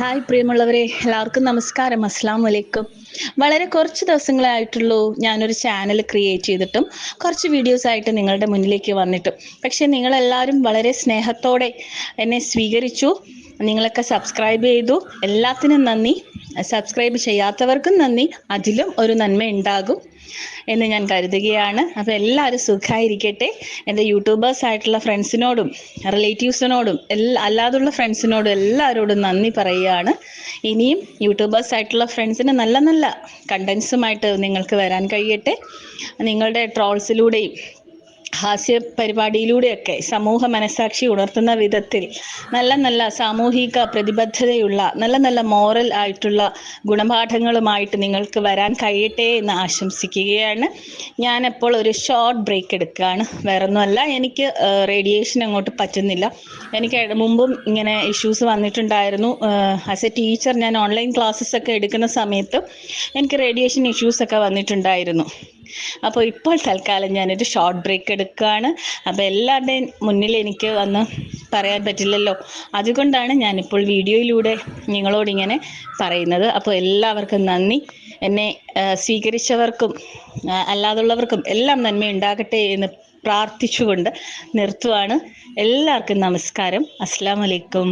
Hi പ്രിയമുള്ളവരെ എല്ലാവർക്കും നമസ്കാരം. അസ്സാം വലൈക്കും വളരെ കുറച്ച് ദിവസങ്ങളായിട്ടുള്ളൂ ഞാനൊരു ചാനൽ ക്രിയേറ്റ് ചെയ്തിട്ടും കുറച്ച് വീഡിയോസ് ആയിട്ട് നിങ്ങളുടെ മുന്നിലേക്ക് വന്നിട്ടും. പക്ഷെ നിങ്ങളെല്ലാവരും വളരെ സ്നേഹത്തോടെ എന്നെ സ്വീകരിച്ചു നിങ്ങളൊക്കെ സബ്സ്ക്രൈബ് ചെയ്തു. എല്ലാത്തിനും നന്ദി. സബ്സ്ക്രൈബ് ചെയ്യാത്തവർക്കും നന്ദി. അതിലും ഒരു നന്മ ഉണ്ടാകും എന്ന് ഞാൻ കരുതുകയാണ്. അപ്പോൾ എല്ലാവരും സുഖമായിരിക്കട്ടെ എന്റെ യൂട്യൂബേഴ്സ് ആയിട്ടുള്ള ഫ്രണ്ട്സിനോടും റിലേറ്റീവ്സിനോടും എല്ലാ അല്ലാതുള്ള ഫ്രണ്ട്സിനോടും എല്ലാവരോടും നന്ദി പറയുകയാണ്. ഇനിയും യൂട്യൂബേഴ്സ് ആയിട്ടുള്ള ഫ്രണ്ട്സിന് നല്ല നല്ല കണ്ടൻസുമായിട്ട് നിങ്ങൾക്ക് വരാൻ കഴിയട്ടെ. നിങ്ങളുടെ ട്രോൾസിലൂടെയും ഹാസ്യ പരിപാടിയിലൂടെയൊക്കെ സമൂഹ മനസാക്ഷി ഉണർത്തുന്ന വിധത്തിൽ നല്ല നല്ല സാമൂഹിക പ്രതിബദ്ധതയുള്ള നല്ല നല്ല മോറൽ ആയിട്ടുള്ള ഗുണപാഠങ്ങളുമായിട്ട് നിങ്ങൾക്ക് വരാൻ കഴിയട്ടെ എന്ന് ആശംസിക്കുകയാണ്. ഞാനപ്പോൾ ഒരു ഷോർട്ട് ബ്രേക്ക് എടുക്കുകയാണ്. വേറൊന്നുമല്ല എനിക്ക് റേഡിയേഷൻ അങ്ങോട്ട് പറ്റുന്നില്ല. എനിക്ക് മുമ്പും ഇങ്ങനെ ഇഷ്യൂസ് വന്നിട്ടുണ്ടായിരുന്നു. ആസ് എ ടീച്ചർ ഞാൻ ഓൺലൈൻ ക്ലാസ്സസ് ഒക്കെ എടുക്കുന്ന സമയത്ത് എനിക്ക് റേഡിയേഷൻ ഇഷ്യൂസ് ഒക്കെ വന്നിട്ടുണ്ടായിരുന്നു. അപ്പോൾ ഇപ്പോൾ തൽക്കാലം ഞാനൊരു ഷോർട്ട് ബ്രേക്ക് എടുക്കുകയാണ്. അപ്പോൾ എല്ലാവരുടെയും മുന്നിൽ എനിക്ക് വന്ന് പറയാൻ പറ്റില്ലല്ലോ. അതുകൊണ്ടാണ് ഞാനിപ്പോൾ വീഡിയോയിലൂടെ നിങ്ങളോട് ഇങ്ങനെ പറയുന്നത്. അപ്പോൾ എല്ലാവർക്കും നന്ദി. എന്നെ സ്വീകരിച്ചവർക്കും അല്ലാതുള്ളവർക്കും എല്ലാം നന്മ ഉണ്ടാകട്ടെ എന്ന് പ്രാർത്ഥിച്ചുകൊണ്ട് നിർത്തുവാണ്. എല്ലാവർക്കും നമസ്കാരം. അസ്സാം വലൈക്കും